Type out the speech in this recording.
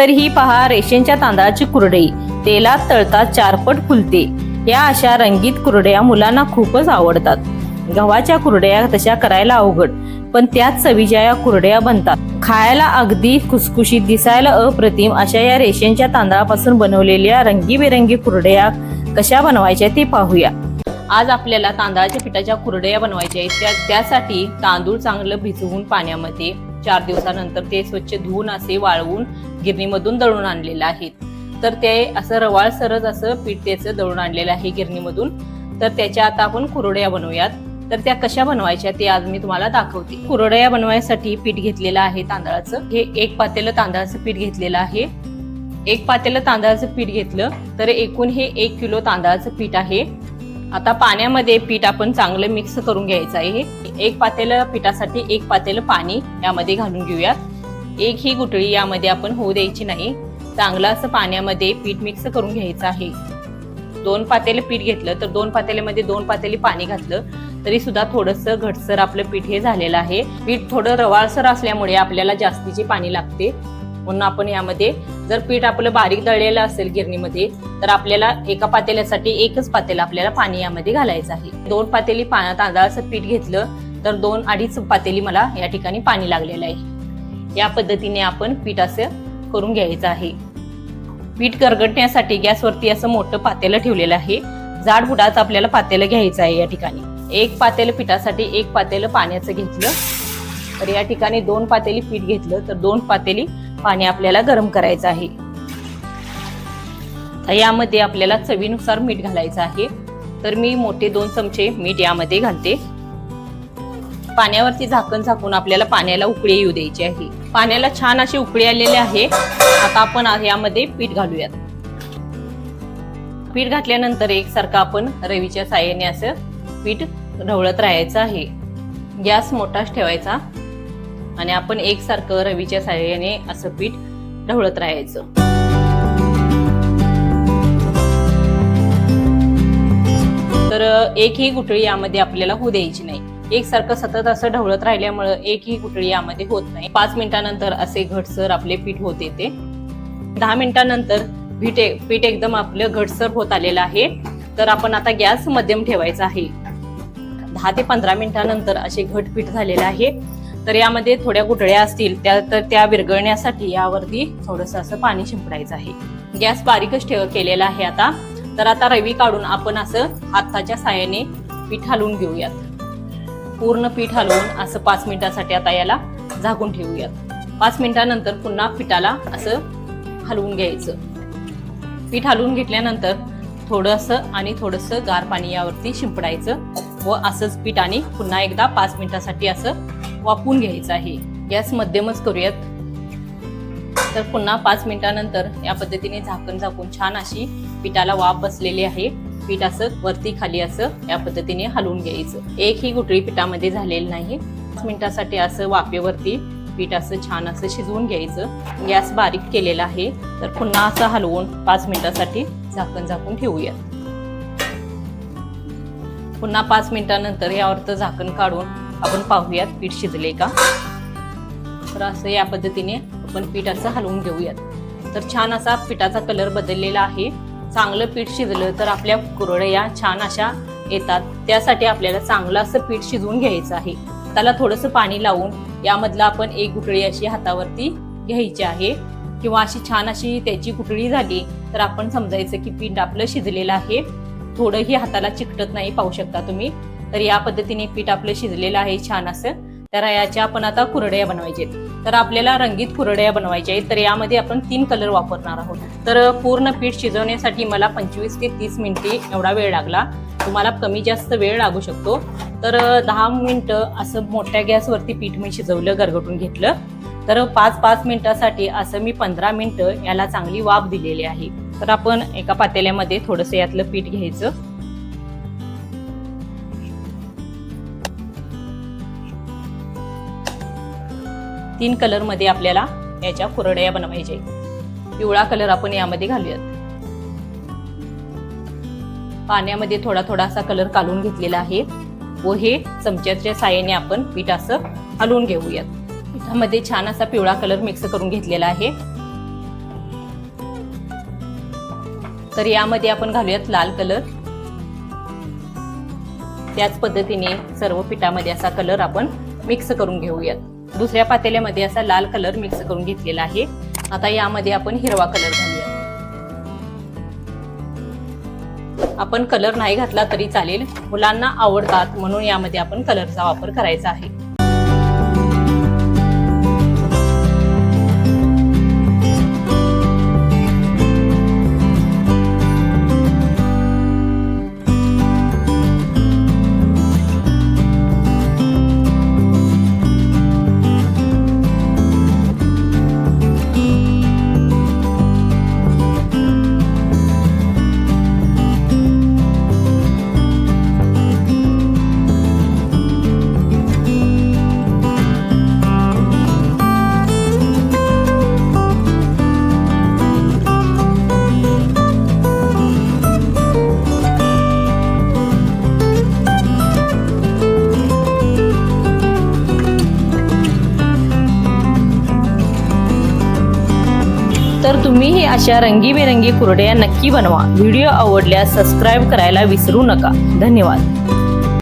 तर ही पहा रेशनच्या तांदळाची कुरडई. तेलात तळता चारपट फुलते. या अशा रंगीत कुरड्या मुलांना खूपच आवडतात. गव्हाच्या कुरड्या तशा करायला अवघड पण त्याच चवीच्या या कुरड्या बनतात. खायला अगदी खुसखुशीत दिसायला अप्रतिम अशा या रेशनच्या तांदळापासून बनवलेल्या रंगीबेरंगी कुरड्या कशा बनवायच्या ते पाहूया. आज आपल्याला तांदळाच्या पिठाच्या कुरड्या बनवायच्या आहेत. त्या त्यासाठी तांदूळ चांगलं भिजवून पाण्यामध्ये चार दिवसानंतर ते स्वच्छ धुवून असे वाळवून गिरणीमधून दळून आणलेलं आहे तर ते असं रवाळ सरच असं पीठ त्याचं दळून आणलेलं आहे गिरणीमधून. तर त्याच्या आता आपण कुरडया बनवूयात. तर त्या कशा बनवायच्या ते आज मी तुम्हाला दाखवते. कुरडया बनवायसाठी पीठ घेतलेलं आहे तांदळाचं. हे एक पातेलं तांदळाचं पीठ घेतलेलं आहे. एक पातेलं तांदळाचं पीठ घेतलं तर एकूण हे एक किलो तांदळाचं पीठ आहे. आता पाण्यामध्ये पीठ आपण चांगलं मिक्स करून घ्यायचं आहे. एक पातेलं पिठासाठी एक पातेलं पाणी यामध्ये घालून घेऊयात. एक ही गुटळी यामध्ये आपण होऊ द्यायची नाही. चांगलं असं पाण्यामध्ये पीठ मिक्स करून घ्यायचं आहे. दोन पातेले पीठ घेतलं तर दोन पातेल्यामध्ये दोन पातेली पाणी घातलं तरी सुद्धा थोडंसं घटसर आपलं पीठ हे झालेलं आहे. पीठ थोडं रवाळसर असल्यामुळे आपल्याला जास्तीचे पाणी लागते. म्हणून आपण यामध्ये जर पीठ आपलं बारीक दळलेलं असेल गिरणीमध्ये तर आपल्याला एका पातेल्यासाठी एकच पातेलं आपल्याला पाणी यामध्ये घालायचं आहे. दोन पातेली पा तांदळाचं पीठ घेतलं तर दोन अडीच पातेली मला या ठिकाणी पाणी लागलेलं आहे. या पद्धतीने आपण पीठ असं करून घ्यायचं आहे. पीठ करगटण्यासाठी गॅसवरती असं मोठं पातेलं ठेवलेलं आहे. जाड बुडाच आपल्याला पातेलं घ्यायचं आहे या ठिकाणी. एक पातेलं पिठासाठी एक पातेलं पाण्याचं घेतलं. तर या ठिकाणी दोन पातेली पीठ घेतलं तर दोन पातेली पाणी आपल्याला गरम करायचं आहे. तर यामध्ये आपल्याला चवीनुसार मीठ घालायचं आहे. तर मी मोठे दोन चमचे मीठ यामध्ये घालते. पाण्यावरती झाकण झाकून आपल्याला पाण्याला उकळी येऊ द्यायची आहे. पाण्याला छान अशी उकळी आलेली आहे. आता आपण यामध्ये पीठ घालूयात. पीठ घातल्यानंतर एकसारखं आपण रवीच्या साह्याने असं पीठ ढवळत राहायचं आहे. गॅस मोठाच ठेवायचा आणि आपण एकसारखं रवीच्या साह्याने असं पीठ ढवळत राहायचं. तर एकही गुठळी यामध्ये आपल्याला होऊ द्यायची नाही. एकसारखं सतत असं ढवळत राहिल्यामुळं एकही गुटळी यामध्ये होत नाही. पाच मिनिटानंतर असे घटसर आपले पीठ होते ते दहा मिनिटानंतर पीठ पीठ एकदम आपलं घटसर होत आलेलं आहे. तर आपण आता गॅस मध्यम ठेवायचा आहे. दहा ते पंधरा मिनिटानंतर असे घट पीठ झालेलं आहे. तर यामध्ये थोड्या गुटळ्या असतील त्या तर त्या विरघळण्यासाठी यावरती थोडस असं पाणी शिंपडायचं आहे. गॅस बारीकच ठेव केलेला आहे आता. तर आता रवी काढून आपण असं हाताच्या साह्याने पीठ हलवून घेऊयात. पूर्ण पीठ हलवून असं पाच मिनिटासाठी आता याला झाकून ठेवूयात. पाच मिनिटानंतर पुन्हा पिठाला असं हलवून घ्यायचं. पीठ हलवून घेतल्यानंतर थोडंसं आणि थोडंसं गार पाणी यावरती शिंपडायचं व असंच पीठ आणि पुन्हा एकदा पाच मिनिटासाठी असं वापून घ्यायचं आहे. गॅस मध्यमच करूयात. तर पुन्हा पाच मिनिटानंतर या पद्धतीने झाकण झाकून छान अशी पिठाला वाफ बसलेली आहे. पीठ असं वरती खाली असं या पद्धतीने हलवून घ्यायचं. एक ही गुटळी पिठामध्ये झालेली नाही. पाच मिनिटासाठी असं वाफेवरती पीठ असं छान असं शिजवून घ्यायचं. गॅस बारीक केलेला आहे. तर पुन्हा असं हलवून पाच मिनिटासाठी झाकण झाकून ठेवूयात. पुन्हा पाच मिनिटानंतर यावरचं झाकण काढून आपण पाहूयात पीठ शिजले का. तर असं या पद्धतीने आपण पीठ असं हलवून घेऊयात. तर छान असा पिठाचा कलर बदललेला आहे. चांगलं पीठ शिजलं तर आपल्या कुरडया छान अशा येतात. त्यासाठी आपल्याला चांगलं असं पीठ शिजवून घ्यायचं आहे. त्याला थोडंसं पाणी लावून यामधलं आपण एक गुटळी अशी हातावरती घ्यायची आहे. किंवा अशी छान अशी त्याची गुटळी झाली तर आपण समजायचं की पीठ आपलं शिजलेलं आहे. थोडंही हाताला चिकटत नाही पाहू शकता तुम्ही. तर या पद्धतीने पीठ आपलं शिजलेलं आहे छान असं. तर याच्या आपण आता कुरडया बनवायचे तर आपल्याला रंगीत कुरडया बनवायच्या आहेत. तर यामध्ये आपण तीन कलर वापरणार आहोत. तर पूर्ण पीठ शिजवण्यासाठी मला पंचवीस ते तीस मिनिटे एवढा वेळ लागला. तुम्हाला कमी जास्त वेळ लागू शकतो. तर दहा मिनटं असं मोठ्या गॅसवरती पीठ मी शिजवलं गरगटून घेतलं. तर पाच पाच मिनिटासाठी असं मी पंधरा मिनटं याला चांगली वाफ दिलेली आहे. तर आपण एका पातेल्यामध्ये थोडंसं यातलं पीठ घ्यायचं. तीन कलरमध्ये आपल्याला याच्या कुरडया बनवायच्या पिवळा कलर आपण यामध्ये घालूयात. पाण्यामध्ये थोडा थोडासा कलर काढून घेतलेला आहे. व हे चमच्याच्या साह्याने आपण पीठ असं हलवून घेऊयात. पिठामध्ये छान असा पिवळा कलर मिक्स करून घेतलेला आहे. तर यामध्ये आपण घालूयात लाल कलर त्याच पद्धतीने सर्व पिठामध्ये असा कलर आपण मिक्स करून घेऊयात. दुसऱ्या पातेल्यामध्ये असा लाल कलर मिक्स करून घेतलेला आहे. आता यामध्ये आपण हिरवा कलर घालूया. आपण कलर नाही घातला तरी चालेल. मुलांना आवडतात म्हणून यामध्ये आपण कलरचा वापर करायचा आहे. तर तुम्हीही अशा रंगीबेरंगी कुरड्या नक्की बनवा. व्हिडिओ आवडल्यास सबस्क्राईब करायला विसरू नका. धन्यवाद.